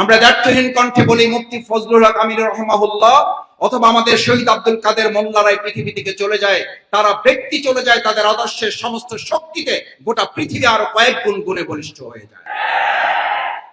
আমরা দ্ব্যর্থহীন কণ্ঠে বলি মুফতি ফজলুল হক আমির রহমাহুল্লাহ, অথবা আমাদের শহীদ আব্দুল কাদের মোল্লারাই পৃথিবী থেকে চলে যায়, তারা ব্যক্তি চলে যায়, তাদের আদর্শের সমস্ত শক্তিতে গোটা পৃথিবী আরও কয়েক গুণ গুণে বলিষ্ঠ হয়ে যায়।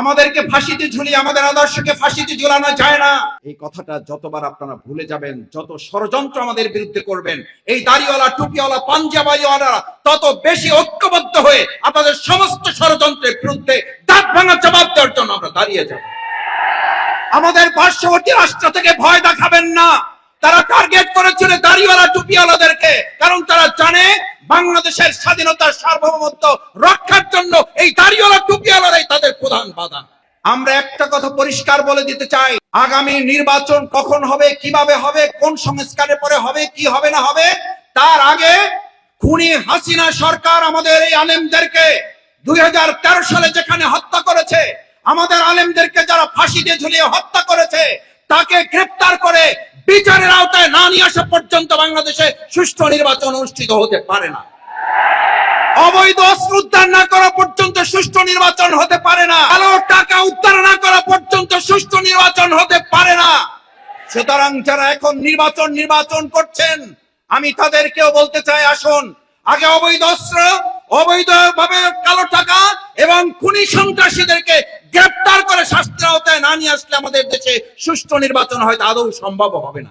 আমাদেরকে ফাঁসিতে ঝুলিয়ে, আমাদের আদর্শকে ফাঁসিতে ঝুলানো যায় না। এই কথাটা যতবার আপনারা ভুলে যাবেন, যত ষড়যন্ত্র আমাদের বিরুদ্ধে করবেন, এই দাড়িওয়ালা, টুপিওয়ালা পাঞ্জাবাইওয়ালা তত বেশি ঐক্যবদ্ধ হয়ে আপনাদের সমস্ত ষড়যন্ত্রের বিরুদ্ধে দাঁত ভাঙা জবাব দেওয়ার জন্য দাঁড়িয়ে যাব। আমাদের পার্শ্ববর্তী রাষ্ট্র থেকে ভয় দেখাবেন না। তারা টার্গেট করেছিল দাড়িওয়ালা টুপিওয়ালাদেরকে। কারণ তারা জানে বাংলাদেশের স্বাধীনতার সার্বভৌমত্ব রক্ষার জন্য এই দাড়িওয়ালা টুপিওয়ালারাই তাদের প্রধান বাধা। আমরা একটা কথা পরিষ্কার বলে দিতে চাই। আগামী নির্বাচন কখন হবে, কীভাবে হবে, কোন সংস্কারের পরে হবে, কি হবে না হবে, তার আগে খুনি হাসিনা সরকার আমাদের এই আলেমদেরকে দুই হাজার তেরো সালে যেখানে হত্যা করেছে আমাদের আলেমদেরকে যারা ফাঁসিতে ঝুলিয়ে হত্যা করেছে, তাকে গ্রেপ্তার করে বিচারের আওতায় না নিয়ে আসা পর্যন্ত বাংলাদেশে সুষ্ঠু নির্বাচন অনুষ্ঠিত হতে পারে না। অবৈধ অস্ত্র উদ্ধার না করা পর্যন্ত সুষ্ঠু নির্বাচন হতে পারে না। আলো টাকা উদ্ধার না করা পর্যন্ত সুষ্ঠু নির্বাচন হতে পারে না। সুতরাং যারা এখন নির্বাচন নির্বাচন করছেন, আমি তাদেরকেও বলতে চাই, আসুন, আগে অবৈধ অস্ত্র অবৈধ ভাবে কালো টাকা এবং খুনি সন্ত্রাসীদেরকে গ্রেপ্তার করে শাস্তির আওতায় না নিয়ে আসলে আমাদের দেশে সুষ্ঠু নির্বাচন হয়তো আদৌ সম্ভব হবে না।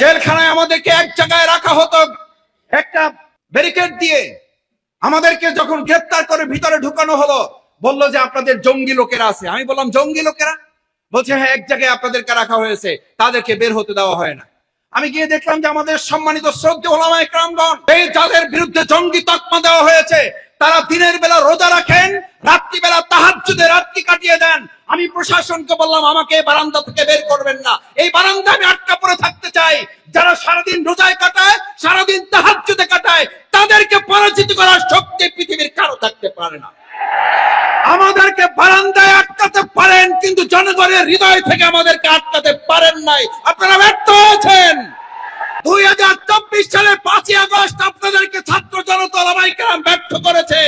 জেলখানায় আমাদেরকে এক জায়গায় রাখা হতো একটা ব্যারিকেড দিয়ে। আমাদেরকে যখন গ্রেপ্তার করে ভিতরে ঢুকানো হলো, বলল যে আপনাদের জঙ্গি লোকেরা আছে। আমি বললাম, জঙ্গি লোকেরা? বলছে হ্যাঁ এক জায়গায় আপনাদেরকে রাখা হয়েছে। তাদেরকে বের হতে দেওয়া হয় না। আমি গিয়ে দেখলাম যে আমাদের সম্মানিত শ্রদ্ধে এই যাদের বিরুদ্ধে জঙ্গি তকমা দেওয়া হয়েছে। তারা দিনের বেলা রোজা রাখেন, রাত্রিবেলা রাত্রি কাটিয়ে দেন। আমি প্রশাসনকে বললাম, আমাকে এই বারান্দা থেকে বের করবেন না। এই বারান্দা আমি আটকা পড়ে থাকতে চাই। যারা সারাদিন রোজায় কাটায়, সারাদিন তাহাজ্জুদে কাটায়, তাদেরকে পরাজিত করার শক্তি পৃথিবীর কারও থাকতে পারে না। আমাদেরকে বারান্দায় আটকাতে পারেন, কিন্তু জনগণের হৃদয় থেকে আমাদেরকে আটকাতে পারেন নাই। আপনারা ব্যর্থ হয়েছেন। দুই হাজার চব্বিশ সালের পাঁচই আগস্ট আপনাদেরকে ছাত্র জনতা লামাইকার ব্যর্থ করেছে।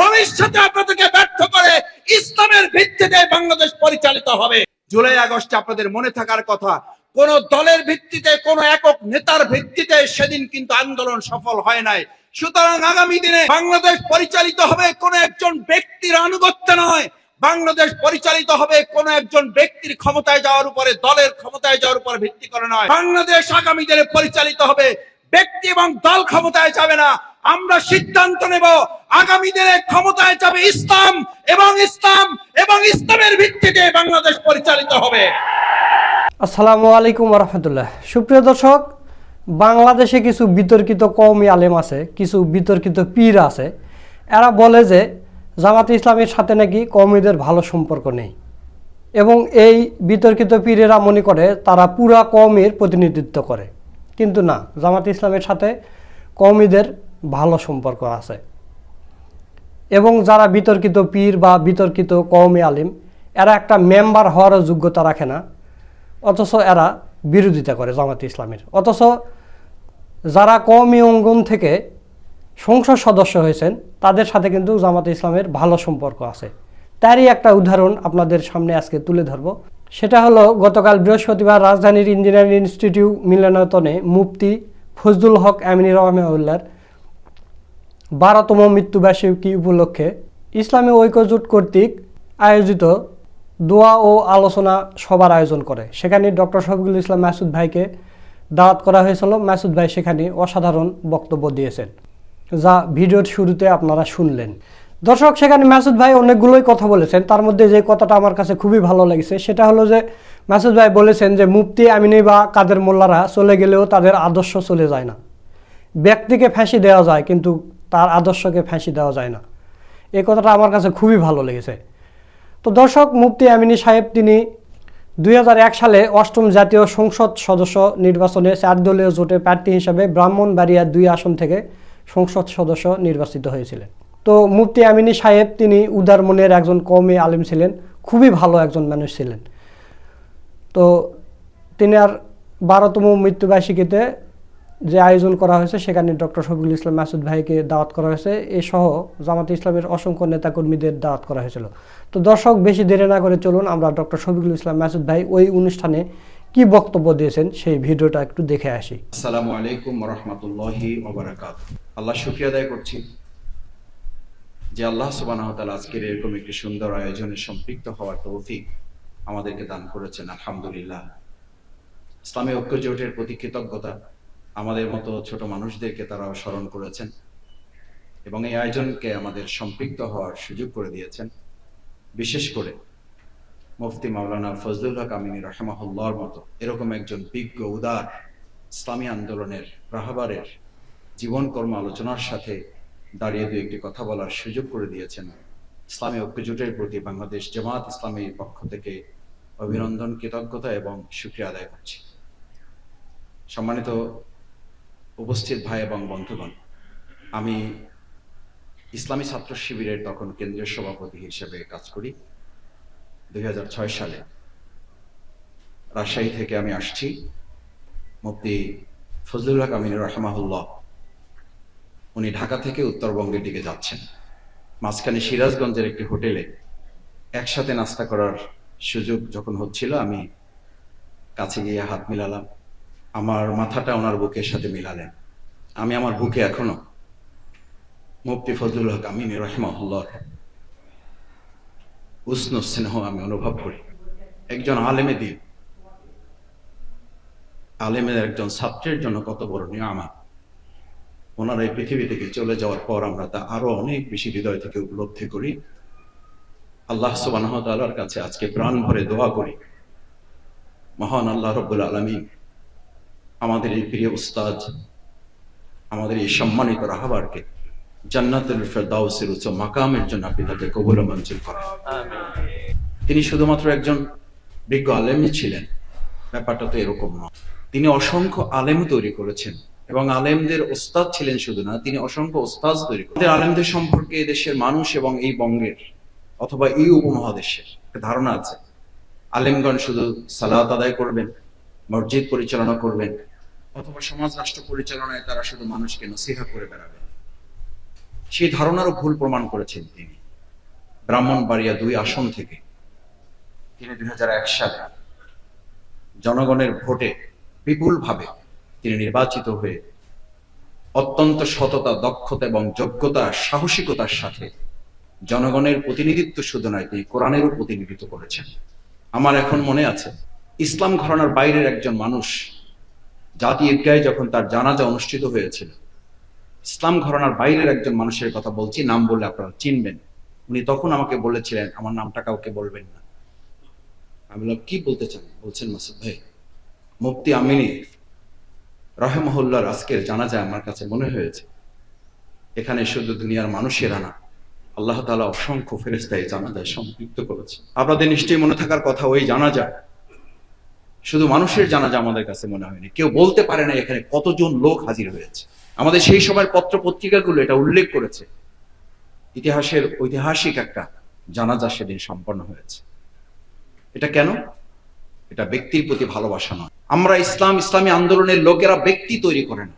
ভবিষ্যতে আপনাদেরকে ব্যর্থ করে ইসলামের ভিত্তিতে বাংলাদেশ পরিচালিত হবে। জুলাই আগস্টে আপনাদের মনে থাকার কথা, কোন দলের ভিত্তিতে, কোন একক নেতার ভিত্তিতে সেদিন কিন্তু আন্দোলন সফল হয় নাই। সুতরাং আগামী দিনে বাংলাদেশ পরিচালিত হবে কোন একজন ব্যক্তির আনুগত্য নয়। বাংলাদেশ পরিচালিত হবে কোন একজন ব্যক্তির ক্ষমতায় যাওয়ার উপরে, দলের ক্ষমতায় যাওয়ার উপর ভিত্তি করে নয়। বাংলাদেশ আগামী দিনে পরিচালিত হবে, ব্যক্তি এবং দল ক্ষমতায় যাবে না। আমরা সিদ্ধান্ত নেব, আগামী দিনে ক্ষমতায় যাবে ইসলাম এবং ইসলাম এবং ইসলামের ভিত্তিতে বাংলাদেশ পরিচালিত হবে। আসসালামু আলাইকুম রহমতুল্লাহ। সুপ্রিয় দর্শক বাংলাদেশে কিছু বিতর্কিত কওমি আলেম আছে, কিছু বিতর্কিত পীর আছে। এরা বলে যে, জামাতে ইসলামের সাথে নাকি কওমিদের ভালো সম্পর্ক নেই। এবং এই বিতর্কিত পীরেরা মনে করে তারা পুরা কওমের প্রতিনিধিত্ব করে। কিন্তু না, জামাতে ইসলামের সাথে কওমিদের ভালো সম্পর্ক আছে। এবং যারা বিতর্কিত পীর বা বিতর্কিত কওমি আলিম, এরা একটা মেম্বার হওয়ারও যোগ্যতা রাখে না। অথচ এরা বিরোধিতা করে জামাতে ইসলামের। অথচ যারা কওমি অঙ্গন থেকে সংসদ সদস্য হয়েছেন, তাদের সাথে কিন্তু জামাতে ইসলামের ভালো সম্পর্ক আছে। তারই একটা উদাহরণ আপনাদের সামনে আজকে তুলে ধরব। সেটা হলো, গতকাল বৃহস্পতিবার রাজধানীর ইঞ্জিনিয়ারিং ইনস্টিটিউট মিলনায়তনে মুফতি ফজলুল হক আমিনী রহমাউল্লার বারোতম মৃত্যুবার্ষিকী উপলক্ষে ইসলামী ঐক্যজোট কর্তৃক আয়োজিত দোয়া ও আলোচনা সভার আয়োজন করে। সেখানে ডক্টর শফিকুল ইসলাম মাসুদ ভাইকে দাওয়াত করা হয়েছিল মাসুদ ভাই সেখানে অসাধারণ বক্তব্য দিয়েছেন, যা ভিডিওর শুরুতে আপনারা শুনলেন। দর্শক, সেখানে মাসুদ ভাই অনেকগুলোই কথা বলেছেন। তার মধ্যে যে কথাটা আমার কাছে খুবই ভালো লেগেছে, সেটা হলো যে মাসুদ ভাই বলেছেন যে, মুফতি আমিনী বা কাদের মোল্লারা চলে গেলেও তাদের আদর্শ চলে যায় না। ব্যক্তিকে ফাঁসি দেওয়া যায়, কিন্তু তার আদর্শকে ফাঁসি দেওয়া যায় না। এই কথাটা আমার কাছে খুবই ভালো লেগেছে। তো দর্শক, মুফতি আমিনী সাহেব তিনি দুই হাজার এক সালে অষ্টম জাতীয় সংসদ সদস্য নির্বাচনে চার দলীয় জোটে প্রার্থী হিসাবে ব্রাহ্মণবাড়িয়া দুই আসন থেকে সংসদ সদস্য নির্বাচিত হয়েছিলেন। তো মুফতি আমিনী সাহেব, তিনি উদার মনের একজন কমে আলিম ছিলেন, খুবই ভালো একজন মানুষ ছিলেন। তো তিনি আর বারোতম মৃত্যুবার্ষিকীতে যে আয়োজন করা হয়েছে, সেখানে ডক্টর শফিকুল ইসলাম মাসুদ ভাইকে দাওয়াত করা হয়েছে। এ সহ জামাতে ইসলামের অসংখ্য নেতাকর্মীদের দাওয়াত করা হয়েছিল। তো দর্শক, বেশি দেরি না করে চলুন আমরা ডক্টর শফিকুল ইসলাম মাসুদ ভাই ওই অনুষ্ঠানে কি বক্তব্য দিয়েছেন, সেই ভিডিওটা একটু দেখে আসি। আসসালামু আলাইকুম রহমতুল্লাহি আল্লাহ শুক্রিয়া আদায় করছি যে আল্লাহ সুবাহ তাআলা আজকের এরকম একটি সুন্দর আয়োজনে সম্পৃক্ত হওয়ার তৌফিক আমাদেরকে দান করেছেন, আলহামদুলিল্লাহ। ইসলামী ঐক্য জোটের প্রতি কৃতজ্ঞতা। আমাদের মতো ছোট মানুষদেরকে তারা স্মরণ করেছেন এবং এই আয়োজনকে আমাদের সম্পৃক্ত হওয়ার সুযোগ করে দিয়েছেন। বিশেষ করে মুফতি মাওলানা ফজলুল হক আমিনী রহমাহুল্লাহর মতো এরকম একজন বিজ্ঞ, উদার ইসলামী আন্দোলনের রাহবারের জীবন কর্ম আলোচনার সাথে দাঁড়িয়ে দু একটি কথা বলার সুযোগ করে দিয়েছেন। ইসলামী ঐক্যজোটের প্রতি বাংলাদেশ জামাত ইসলামীর পক্ষ থেকে অভিনন্দন, কৃতজ্ঞতা এবং সুক্রিয়া আদায় করছি। সম্মানিত উপস্থিত ভাই এবং বন্ধুগণ, আমি ইসলামী ছাত্র শিবিরের তখন কেন্দ্রীয় সভাপতি হিসেবে কাজ করি। দুই হাজার ছয় সালে রাজশাহী থেকে আমি আসছি। মুফতি ফজলুল হক আমিন রহমাহুল্লাহ, উনি ঢাকা থেকে উত্তরবঙ্গের দিকে যাচ্ছেন। মাঝখানে সিরাজগঞ্জের একটি হোটেলে একসাথে নাস্তা করার সুযোগ যখন হচ্ছিল, আমি কাছে গিয়ে হাত মিলালাম। আমার মাথাটা ওনার বুকের সাথে মিলালেন। আমি আমার বুকে এখনও মুফতি ফজলুল হক আমিন রহমাহুল্লাহ উষ্ণ স্নেহ আমি অনুভব করি। একজন আলেমে দিন, আলেমের একজন ছাত্রের জন্য কত বড় নিয়ামা ওনারা এই পৃথিবী থেকে চলে যাওয়ার পর আমরা তা আরও অনেক বেশি হৃদয় থেকে উপলব্ধি করি। আল্লাহ তালার কাছে আজকে প্রাণ ভরে দোয়া করি। মহান আল্লাহ রব্বুল আলমিন আমাদের এই প্রিয় উস্তাদ আমাদের এই সম্মানিত রাহাবারকে জান্নাতুল ফেরদাউসের উচ্চ মাকামের জন্য আপনি তাকে কবুল মঞ্জুর করেন। তিনি শুধুমাত্র একজন বিজ্ঞ আলেমই ছিলেন ব্যাপারটা তো এরকম নয়। তিনি অসংখ্য আলেম তৈরি করেছেন এবং আলেমদের ওস্তাদ ছিলেন শুধু না তিনি অসংখ্য ওস্তাদ তৈরি করেন আলেমদের সম্পর্কে এই দেশের মানুষ এবং এই বঙ্গের অথবা এই উপমহাদেশের একটা ধারণা আছে। আলেমগণ শুধু সালাত আদায় করবেন মসজিদ পরিচালনা করবেন অথবা সমাজ রাষ্ট্র পরিচালনায় তারা শুধু মানুষকে নসিহা করে বেড়াবেন সেই ধারণারও ভুল প্রমাণ করেছেন তিনি। ব্রাহ্মণবাড়িয়া দুই আসন থেকে তিনি দুই সালে জনগণের ভোটে বিপুলভাবে তিনি নির্বাচিত হয়ে অত্যন্ত সততা, দক্ষতা এবং যোগ্যতা, সাহসিকতার সাথে জনগণের প্রতিনিধিত্ব শুধু নয় তিনি কোরআনেরও প্রতিনিধিত্ব করেছেন। আমার এখন মনে আছে, ইসলাম ঘরানার বাইরের একজন মানুষ জাতি ঈদগাহে যখন তার জানাজা অনুষ্ঠিত হয়েছিল, ইসলাম ঘরানার বাইরের একজন মানুষের কথা বলছি, নাম বললে আপনারা চিনবেন। উনি তখন আমাকে বলেছিলেন, আমার নামটা কাউকে বলবেন না। আমি বললাম, কি বলতে চান? বলছেন মাসুদ ভাই, মুফতি আমিনী রহেমহল্লার আজকের জানা যায় আমার কাছে মনে হয়েছে, এখানে শুধু দুনিয়ার মানুষেরা না, আল্লাহ তালা অসংখ্য ফেরেস্তায় জানা যায় সম্পৃক্ত করেছে। আপনাদের নিশ্চয়ই মনে থাকার কথা, ওই জানা যায় শুধু মানুষের জানাজা আমাদের কাছে মনে হয়নি। কেউ বলতে পারে না এখানে কতজন লোক হাজির হয়েছে। আমাদের সেই সময়ের পত্র পত্রিকাগুলো এটা উল্লেখ করেছে। ইতিহাসের ঐতিহাসিক একটা জানাজা সেদিন সম্পন্ন হয়েছে। এটা কেন? এটা ব্যক্তির প্রতি ভালোবাসা নয়। আমরা ইসলাম, ইসলামী আন্দোলনের লোকেরা ব্যক্তি তৈরি করে না।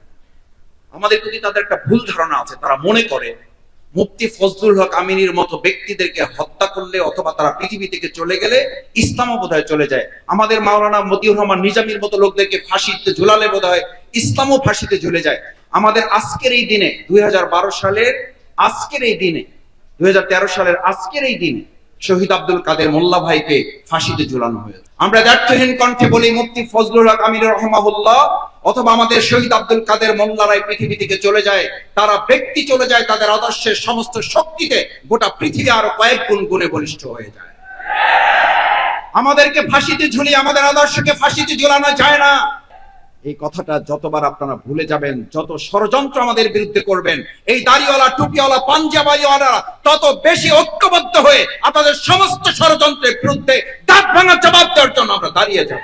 আমাদের প্রতি তাদের একটা ভুল ধারণা আছে, তারা মনে করে মুফতি ফজলুল হক আমিনীর মতো ব্যক্তিদেরকে হত্যা করলে অথবা তারা পৃথিবী থেকে চলে গেলে ইসলামও বোধহয় চলে যায়। আমাদের মাওলানা মতিউর রহমান নিজামীর মতো লোকদেরকে ফাঁসিতে ঝুলালে বোধহয় ইসলামও ফাঁসিতে ঝুলে যায়। আমাদের আজকের এই দিনে, দুই হাজার বারো সালের আজকের এই দিনে, দুই হাজার তেরো সালের আজকের এই দিনে শহীদ আব্দুল কাদের মোল্লা ভাইকে ফাঁসিতে ঝুলানো হয়েছে। আমরা ব্যর্থহীন কণ্ঠে বলি মুফতি ফজলুল আমির রহমাহুল্লাহ, অথবা আমাদের শহীদ আব্দুল কাদের মোল্লারাই পৃথিবী থেকে চলে যায়, তারা ব্যক্তি চলে যায়, তাদের আদর্শের সমস্ত শক্তিতে গোটা পৃথিবী আরও কয়েক গুণ গুণে বলিষ্ঠ হয়ে যায়। আমাদেরকে ফাঁসিতে ঝুলিয়ে, আমাদের আদর্শকে ফাঁসিতে ঝুলানো যায় না। এই কথাটা যতবার আপনারা ভুলে যাবেন, যত ষড়যন্ত্র আমাদের বিরুদ্ধে করবেন, এই দাড়িওয়ালা, টুপিওয়ালা, পাঞ্জাবাইওয়ালা তত বেশি ঐক্যবদ্ধ হয়ে আপনাদের সমস্ত ষড়যন্ত্রের বিরুদ্ধে দাঁত ভাঙা জবাব দেওয়ার জন্য আমরা দাঁড়িয়ে যাব।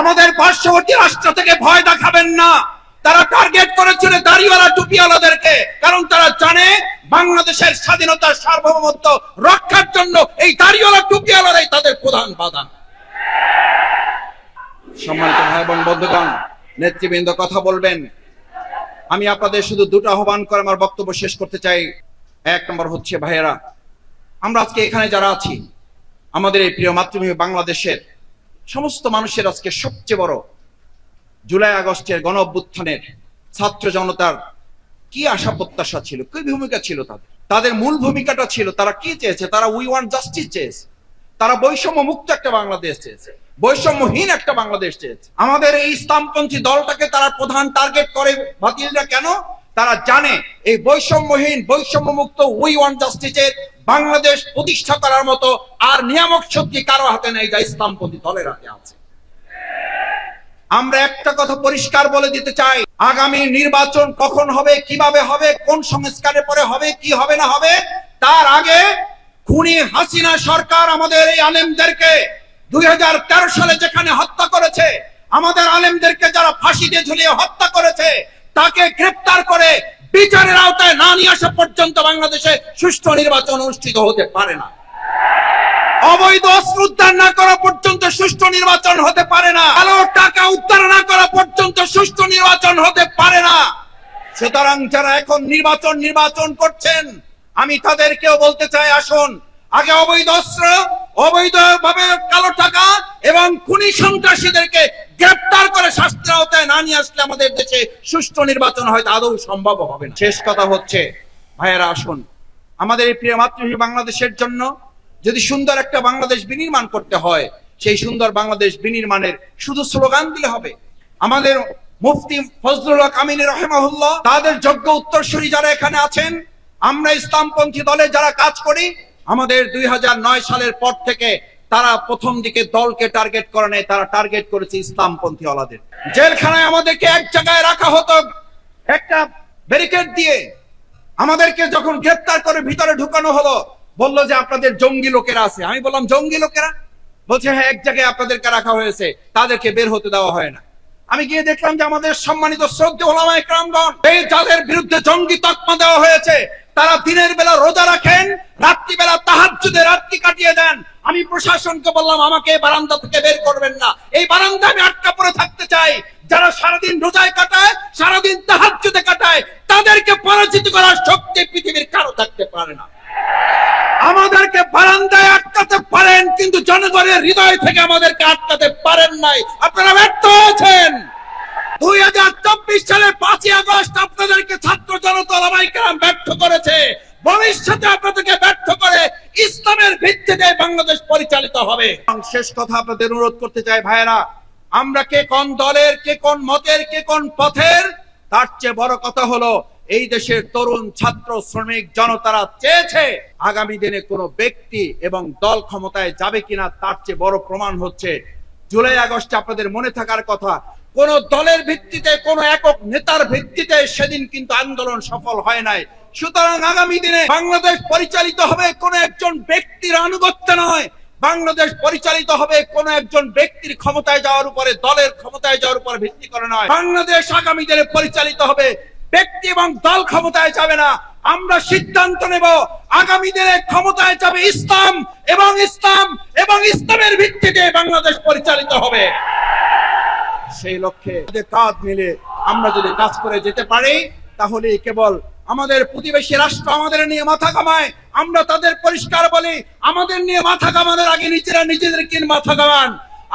আমাদের পার্শ্ববর্তী রাষ্ট্র থেকে ভয় দেখাবেন না। তারা টার্গেট করেছিল দাড়িওয়ালা, টুপিওয়ালাদেরকে, কারণ তারা জানে বাংলাদেশের স্বাধীনতার সার্বভৌমত্ব রক্ষার জন্য এই দাড়িওয়ালা, টুপিওয়ালারাই তাদের প্রধান বাধা। সম্মানিত ভাই এবং বন্ধুগণ, নেতৃবৃন্দ কথা বলবেন। আমি আপনাদের শুধু দুটো আহ্বান করে আমার বক্তব্য শেষ করতে চাই। এক নম্বর হচ্ছে, ভাইয়েরা, আমরা আজকে এখানে যারা আছি, আমাদের এই প্রিয় মাতৃভূমি বাংলাদেশের সমস্ত মানুষের আজকে সবচেয়ে বড় জুলাই আগস্টের গণ অভ্যুত্থানের ছাত্র জনতার কি আশা প্রত্যাশা ছিল, কি ভূমিকা ছিল তাদের? তাদের মূল ভূমিকাটা ছিল, তারা কি চেয়েছে? তারা উই ওয়ান্ট জাস্টিস চেয়েছে। তারা বৈষম্য মুক্ত একটা বাংলাদেশ চেয়েছে। বৈষম্যহীন একটা বাংলাদেশ চেয়েছে। আমাদের এই ইসলামপন্থী দলটাকে তারা প্রধান টার্গেট করে বাতিলরা কেন? তারা জানে এই বৈষম্যহীন বৈষম্য মুক্ত উই ওয়ান্ট জাস্টিসের বাংলাদেশ প্রতিষ্ঠা করার মতো আর নিয়ামক শক্তি কারও হাতে নেই যা ইসলামপন্থী দলের হাতে আছে। আমরা একটা কথা পরিষ্কার বলে দিতে চাই, আগামী নির্বাচন কখন হবে, কীভাবে হবে, কোন সংস্কারের পরে হবে, কি হবে না হবে, তার আগে খুনি হাসিনা সরকার আমাদের এই আলেমদেরকে দুই হাজার তেরো সালে যেখানে হত্যা করেছে, আমাদের আলেমদেরকে যারা ফাঁসিতে ঝুলিয়ে হত্যা করেছে, তাকে গ্রেপ্তার করে বিচারের আওতায় না নিয়ে আসা পর্যন্ত বাংলাদেশে সুষ্ঠু নির্বাচন অনুষ্ঠিত হতে পারে না। অবৈধ অস্ত্র উদ্ধার না করা পর্যন্ত সুষ্ঠু নির্বাচন হতে পারে না। আলো টাকা উদ্ধার না করা পর্যন্ত সুষ্ঠু নির্বাচন হতে পারে না। সুতরাং যারা এখন নির্বাচন নির্বাচন করছেন, আমি তাদেরকেও বলতে চাই, আসুন আগে অবৈধ অস্ত্র অবৈধ ভাবে কালো টাকা এবং খুনি সন্ত্রাসীদেরকে গ্রেপ্তার করে শাস্তির আওতায় না নিয়ে আসলে আমাদের দেশে সুষ্ঠু নির্বাচন হয়তো আদৌ সম্ভব হবে না। শেষ কথা হচ্ছে, ভাইয়েরা আসুন, আমাদের এই প্রিয় মাতৃভূমি বাংলাদেশের জন্য যদি সুন্দর একটা বাংলাদেশ বিনির্মাণ করতে হয়, সেই সুন্দর বাংলাদেশ বিনির্মাণের শুধু স্লোগান দিলে হবে। আমাদের মুফতি ফজলুল হক আমিনী রহেমাহুল্লাহ, তাদের যোগ্য উত্তরসূরি যারা এখানে আছেন, আমরা ইসলামপন্থী দলে যারা কাজ করি আমাদের দুই হাজার নয় সালের পর থেকে তারা প্রথম দিকে দলকে টার্গেট করে নেয় তারা টার্গেট করেছে ইসলামপন্থী ওলাদের। জেলখানায় আমাদেরকে এক জায়গায় রাখা হতো, একটা ব্যারিকেড দিয়ে। আমাদেরকে যখন গ্রেপ্তার করে ভিতরে ঢুকানো হলো, বলল যে আপনাদের জঙ্গি লোকেরা আছে। আমি বললাম, জঙ্গি লোকেরা? বলছে হ্যাঁ এক জায়গায় আপনাদেরকে রাখা হয়েছে, তাদেরকে বের হতে দেওয়া হয় না। আমি গিয়ে দেখলাম যে আমাদের সম্মানিত শ্রদ্ধে ওলামা একরামগণ এই যাদের বিরুদ্ধে জঙ্গি তকমা দেওয়া হয়েছে। তারা দিনের বেলা রোজা রাখেন, রাত্রিবেলা তাহাজ্জুদে রাত্রি কাটিয়ে দেন। আমি প্রশাসনকে বললাম, আমাকে বারান্দা থেকে বের করবেন না। এই বারান্দা আমি আটকা পড়ে থাকতে চাই। যারা সারাদিন রোজায় কাটায়, সারাদিন তাহাজ্জুদে কাটায়, তাদেরকে পরাজিত করার শক্তি পৃথিবীর কারও থাকতে পারে না। আমাদেরকে বারান্দায় আটকাতে পারেন, কিন্তু জনগণের হৃদয় থেকে আমাদেরকে আটকাতে পারেন নাই। আপনারা ব্যর্থ হয়েছেন। দুই হাজার চব্বিশ পাঁচই আগস্ট আপনাদেরকে ছাত্র জনতা ব্যর্থ করেছে। ভবিষ্যতে আপনাদেরকে ব্যর্থ করে ইসলামের ভিত্তিতে বাংলাদেশ পরিচালিত হবে। শেষ কথা আপনাদের অনুরোধ করতে চাই, ভাইয়েরা, আমরা কে কোন দলের, কে কোন মতের, কে কোন পথের, তার চেয়ে বড় কথা হলো, এই দেশের তরুণ ছাত্র, শ্রমিক জনতারা চেয়েছে আগামী দিনে কোনো ব্যক্তি এবং দল ক্ষমতায় যাবে কিনা, তার চেয়ে বড় প্রমাণ হচ্ছে, জুলাই আগস্টে আপনাদের মনে থাকার কথা কোন দলের ভিত্তিতে, কোন একক নেতার ভিত্তিতে সেদিন কিন্তু আন্দোলন সফল হয় নাই। সুতরাং আগামী দিনে বাংলাদেশ পরিচালিত হবে কোন একজন ব্যক্তির আনুগত্য নয়। বাংলাদেশ পরিচালিত হবে কোন একজন ব্যক্তির ক্ষমতায় যাওয়ার উপরে, দলের ক্ষমতায় যাওয়ার উপরে ভিত্তি করে নয়। বাংলাদেশ আগামী দিনে পরিচালিত হবে। ব্যক্তি এবং দল ক্ষমতায় যাবে না। আমরা সিদ্ধান্ত নেব, আগামী দিনে ক্ষমতায় যাবে ইসলাম এবং ইসলাম এবং ইসলামের ভিত্তিতে বাংলাদেশ পরিচালিত হবে। সেই লক্ষ্যে কাঁধ মিলে আমরা যদি কাজ করে যেতে পারি তাহলে কেবল আমাদের প্রতিবেশী রাষ্ট্র আমাদের নিয়ে মাথা কামায় আমরা তাদের পরিষ্কার বলি, আমাদের নিয়ে মাথা কামানোর আগে নিজেরা নিজেদেরকে মাথা কামান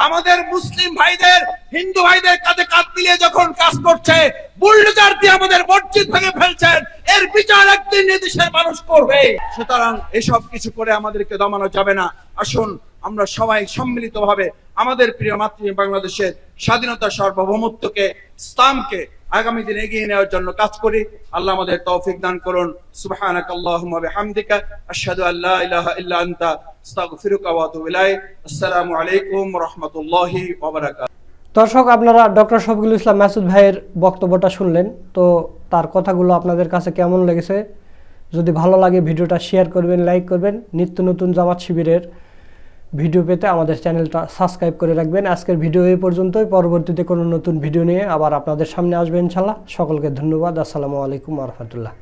আমাদের মুসলিম ভাইদের, হিন্দু ভাইদের কাঁধে কাঁধ মিলিয়ে যখন কাজ করছে, বুলডোজার দিয়ে আমাদের মসজিদ ভেঙে ফেলছেন। এর বিচার একদিন এ দেশের মানুষ করবে। সুতরাং এসব কিছু করে আমাদেরকে দমানো যাবে না। আসুন আমরা সবাই সম্মিলিত ভাবে আমাদের প্রিয় মাতৃভূমি বাংলাদেশের স্বাধীনতা সার্বভৌমত্বকে, ইসলামকে আগামী দিনে এগিয়ে নেওয়ার জন্য কাজ করি। আল্লাহ আমাদের তৌফিক দান করুন। সুবহানাক আল্লাহুম্মা বিহামদিকা। আশহাদু আল্লা ইলাহা ইল্লা আনতা। আস্তাগফিরুকা ওয়া আতুবু ইলাইক। আসসালামু আলাইকুম ওয়া রাহমাতুল্লাহি ওয়া বারাকাতুহু। দর্শক, আপনারা ডক্টর শফিকুল ইসলাম মাসুদ ভাইয়ের বক্তব্যটা শুনলেন। তো তার কথাগুলো আপনাদের কাছে কেমন লেগেছে? যদি ভালো লাগে ভিডিওটা শেয়ার করবেন, লাইক করবেন। নিত্য নতুন জামাত শিবিরের ভিডিও পেতে আমাদের চ্যানেলটা সাবস্ক্রাইব করে রাখবেন। আজকের ভিডিও এই পর্যন্তই। পরবর্তীতে কোনো নতুন ভিডিও নিয়ে আবার আপনাদের সামনে আসবেন ইনশাল্লাহ। সকলকে ধন্যবাদ। আসসালামু আলাইকুম রহমতুল্লাহ।